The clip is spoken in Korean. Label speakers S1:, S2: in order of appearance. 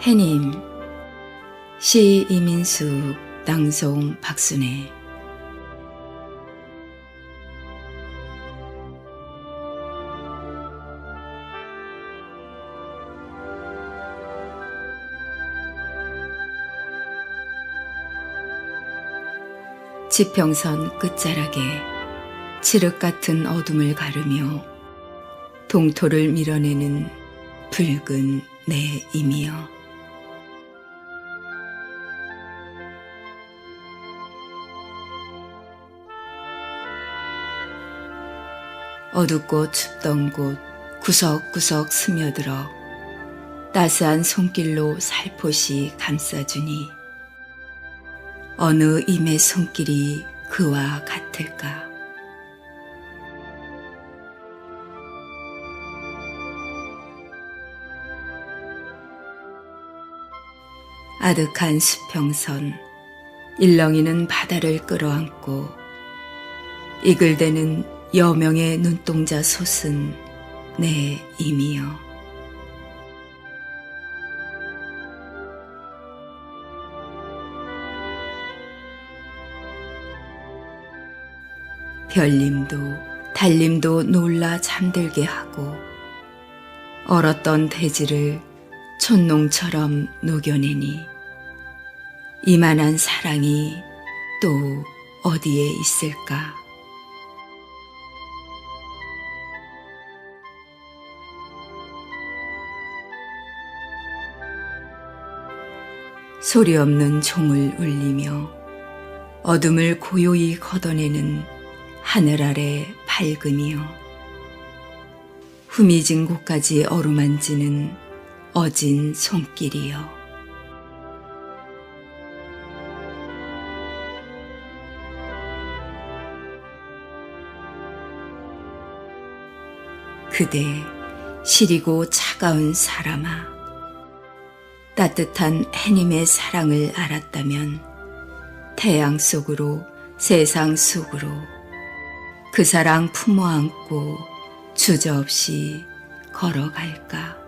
S1: 해님 시 이민수 낭송 박순애 지평선 끝자락에 칠흑 같은 어둠을 가르며 동토를 밀어내는 붉은 내 임이여. 어둡고 춥던 곳 구석구석 스며들어 따스한 손길로 살포시 감싸주니 어느 임의 손길이 그와 같을까? 아득한 수평선, 일렁이는 바다를 끌어안고 이글대는 여명의 눈동자 솟은 내 임이여. 별님도 달님도 놀라 잠들게 하고 얼었던 대지를 촌농처럼 녹여내니 이만한 사랑이 또 어디에 있을까? 소리 없는 종을 울리며 어둠을 고요히 걷어내는 하늘 아래 밝음이여. 후미진 곳까지 어루만지는 어진 손길이여. 그대 시리고 차가운 사람아 따뜻한 해님의 사랑을 알았다면 태양 속으로 세상 속으로 그 사랑 품어 안고 주저없이 걸어갈까.